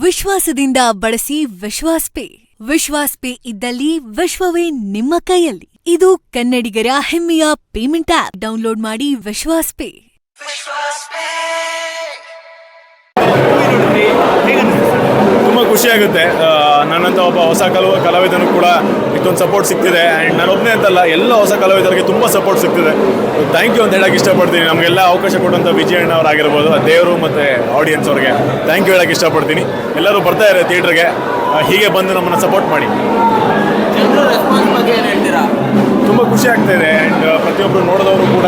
ವಿಶ್ವಾಸದಿಂದ ಬಳಸಿ ವಿಶ್ವಾಸ್ ಪೇ. ವಿಶ್ವಾಸ್ ಪೇ ಇದ್ದಲ್ಲಿ ವಿಶ್ವವೇ ನಿಮ್ಮ ಕೈಯಲ್ಲಿ. ಇದು ಕನ್ನಡಿಗರ ಹೆಮ್ಮೆಯ ಪೇಮೆಂಟ್ ಆಪ್ ಡೌನ್ಲೋಡ್ ಮಾಡಿ ವಿಶ್ವಾಸ್ ಪೇ. ಖುಷಿಯಾಗುತ್ತೆ. ನನ್ನಂತ ಒಬ್ಬ ಹೊಸ ಕಲ, ಕಲಾವಿದನು ಕೂಡ ಇದೊಂದು ಸಪೋರ್ಟ್ ಸಿಗ್ತಿದೆ ಆ್ಯಂಡ್ ನಾನು ಒಬ್ಬನೇ ಅಂತಲ್ಲ, ಎಲ್ಲ ಹೊಸ ಕಲಾವಿದರಿಗೆ ತುಂಬ ಸಪೋರ್ಟ್ ಸಿಗ್ತಿದೆ ಥ್ಯಾಂಕ್ ಯು ಅಂತ ಹೇಳಕ್ಕೆ ಇಷ್ಟಪಡ್ತೀನಿ. ನಮಗೆಲ್ಲ ಅವಕಾಶ ಕೊಟ್ಟಂಥ ವಿಜಯಣ್ಣ ಅವರಾಗಿರ್ಬೋದು ದೇವರು ಮತ್ತು ಆಡಿಯನ್ಸ್ ಅವ್ರಿಗೆ. ಥ್ಯಾಂಕ್ ಯು ಹೇಳಕ್ಕೆ ಇಷ್ಟಪಡ್ತೀನಿ. ಎಲ್ಲರೂ ಬರ್ತಾ ಇದ್ದಾರೆ ಥಿಯೇಟ್ರಿಗೆ ಹೀಗೆ ಬಂದು ನಮ್ಮನ್ನು ಸಪೋರ್ಟ್ ಮಾಡಿ. ಖುಷಿ ಆಗ್ತಾ ಇದೆ ಆ್ಯಂಡ್ ಪ್ರತಿಯೊಬ್ಬರು ನೋಡಿದವರು ಕೂಡ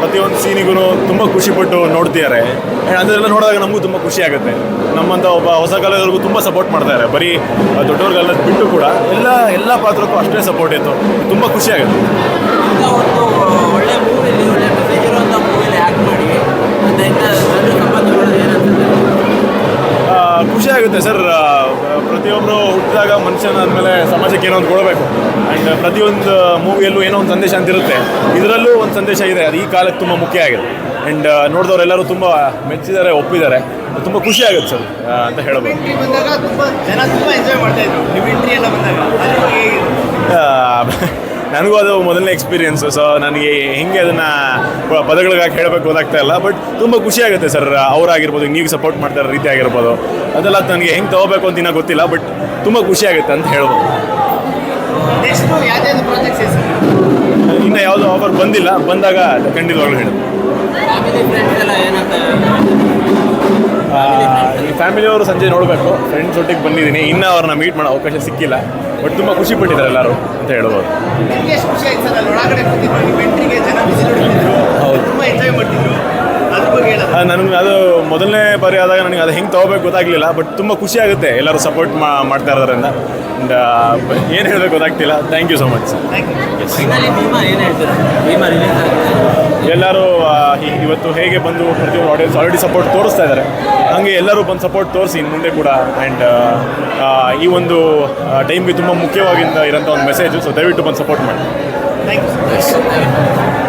ಪ್ರತಿಯೊಂದು ಸೀನಿಗೂ ತುಂಬ ಖುಷಿಪಟ್ಟು ನೋಡ್ತಿದ್ದಾರೆ ಆ್ಯಂಡ್ ಅದನ್ನೆಲ್ಲ ನೋಡಿದಾಗ ನಮಗೂ ತುಂಬ ಖುಷಿ ಆಗುತ್ತೆ. ನಮ್ಮಂಥ ಒಬ್ಬ ಹೊಸ ಕಲಾವಿದರಿಗೂ ತುಂಬ ಸಪೋರ್ಟ್ ಮಾಡ್ತಾರೆ ಬರೀ ದೊಡ್ಡವ್ರಿಗೆಲ್ಲ ಬಿಟ್ಟು ಕೂಡ ಎಲ್ಲ ಎಲ್ಲ ಪಾತ್ರಕ್ಕೂ ಅಷ್ಟೇ ಸಪೋರ್ಟ್ ಇತ್ತು. ತುಂಬ ಖುಷಿ ಆಗುತ್ತೆ. ಹುಟ್ಟಿದಾಗ ಮನುಷ್ಯನ ಆದಮೇಲೆ ಸಮಾಜಕ್ಕೆ ಏನೋ ಒಂದು ಕೊಡಬೇಕು. ಆ್ಯಂಡ್ ಪ್ರತಿಯೊಂದು ಮೂವಿಯಲ್ಲೂ ಏನೋ ಒಂದು ಸಂದೇಶ ಅಂತಿರುತ್ತೆ. ಇದರಲ್ಲೂ ಒಂದು ಸಂದೇಶ ಇದೆ ಅದು ಈ ಕಾಲಕ್ಕೆ ತುಂಬ ಮುಖ್ಯ ಆಗಿದೆ. ಆ್ಯಂಡ್ ನೋಡಿದವರೆಲ್ಲರೂ ತುಂಬ ಮೆಚ್ಚಿದ್ದಾರೆ ಒಪ್ಪಿದ್ದಾರೆ. ತುಂಬ ಖುಷಿ ಆಗುತ್ತೆ ಸರ್ ಅಂತ ಹೇಳ್ಬೋದು. ನನಗೂ ಅದು ಮೊದಲನೇ ಎಕ್ಸ್ಪೀರಿಯನ್ಸು ಸೊ ನನಗೆ ಹೆಂಗೆ ಅದನ್ನು ಪದಗಳಿಗಾಗಿ ಹೇಳಬೇಕು ಗೊತ್ತಾಗ್ತಾ ಇಲ್ಲ. ಬಟ್ ತುಂಬ ಖುಷಿ ಆಗುತ್ತೆ ಸರ್ ಅವರಾಗಿರ್ಬೋದು ನೀವು ಸಪೋರ್ಟ್ ಮಾಡ್ತಾರೆ ಇರೋ ರೀತಿ ಆಗಿರ್ಬೋದು. ಅದೆಲ್ಲ ನನಗೆ ಹೆಂಗೆ ತಗೋಬೇಕು ಅಂತ ಇನ್ನೂ ಗೊತ್ತಿಲ್ಲ. ಬಟ್ ತುಂಬ ಖುಷಿ ಆಗುತ್ತೆ ಅಂತ ಹೇಳ್ಬೋದು. ಇನ್ನು ಯಾವುದೋ ಆಫರ್ ಬಂದಿಲ್ಲ ಬಂದಾಗ ಖಂಡಿತವಾಗ್ಲೂ ಹೇಳಿ ಫ್ಯಾಮಿಲಿ ಫ್ರೆಂಡ್ಸ್ ಎಲ್ಲ ಏನಂತ? ಫ್ಯಾಮಿಲಿಯವರು ಸಂಜೆ ನೋಡಬೇಕು ಫ್ರೆಂಡ್ಸ್ ಒಟ್ಟಿಗೆ ಬಂದಿದ್ದೀನಿ ಇನ್ನೂ ಅವ್ರನ್ನ ಮೀಟ್ ಮಾಡೋ ಅವಕಾಶ ಸಿಕ್ಕಿಲ್ಲ ಬಟ್ ತುಂಬ ಖುಷಿ ಪಟ್ಟಿದ್ದಾರೆ ಎಲ್ಲರೂ ಅಂತ ಹೇಳ್ಬೋದು. ನನಗೆ ಅದು ಮೊದಲನೇ ಬಾರಿ ಆದಾಗ ನನಗೆ ಅದು ಹೆಂಗೆ ತೊಗೋಬೇಕು ಗೊತ್ತಾಗಲಿಲ್ಲ ಬಟ್ ತುಂಬ ಖುಷಿ ಆಗುತ್ತೆ ಎಲ್ಲರೂ ಸಪೋರ್ಟ್ ಮಾಡ್ತಾ ಇರೋದ್ರಿಂದ. ಏನು ಹೇಳಬೇಕು ಗೊತ್ತಾಗ್ತಿಲ್ಲ. ಥ್ಯಾಂಕ್ ಯು ಸೊ ಮಚ್ ಎಲ್ಲರೂ ಇವತ್ತು ಹೇಗೆ ಬಂದು ಪ್ರತಿಯೊಂದು ಆಡಿಯನ್ಸ್ ಆಲ್ರೆಡಿ ಸಪೋರ್ಟ್ ತೋರಿಸ್ತಾ ಇದ್ದಾರೆ ಹಾಗೆ ಎಲ್ಲರೂ ಬಂದು ಸಪೋರ್ಟ್ ತೋರಿಸಿ ಇನ್ನು ಮುಂದೆ ಕೂಡ. ಆ್ಯಂಡ್ ಈ ಒಂದು ಟೈಮ್ಗೆ ತುಂಬ ಮುಖ್ಯವಾಗಿಂದ ಇರೋಂಥ ಒಂದು ಮೆಸೇಜು ಸೊ ದಯವಿಟ್ಟು ಬಂದು ಸಪೋರ್ಟ್ ಮಾಡಿ. Thank you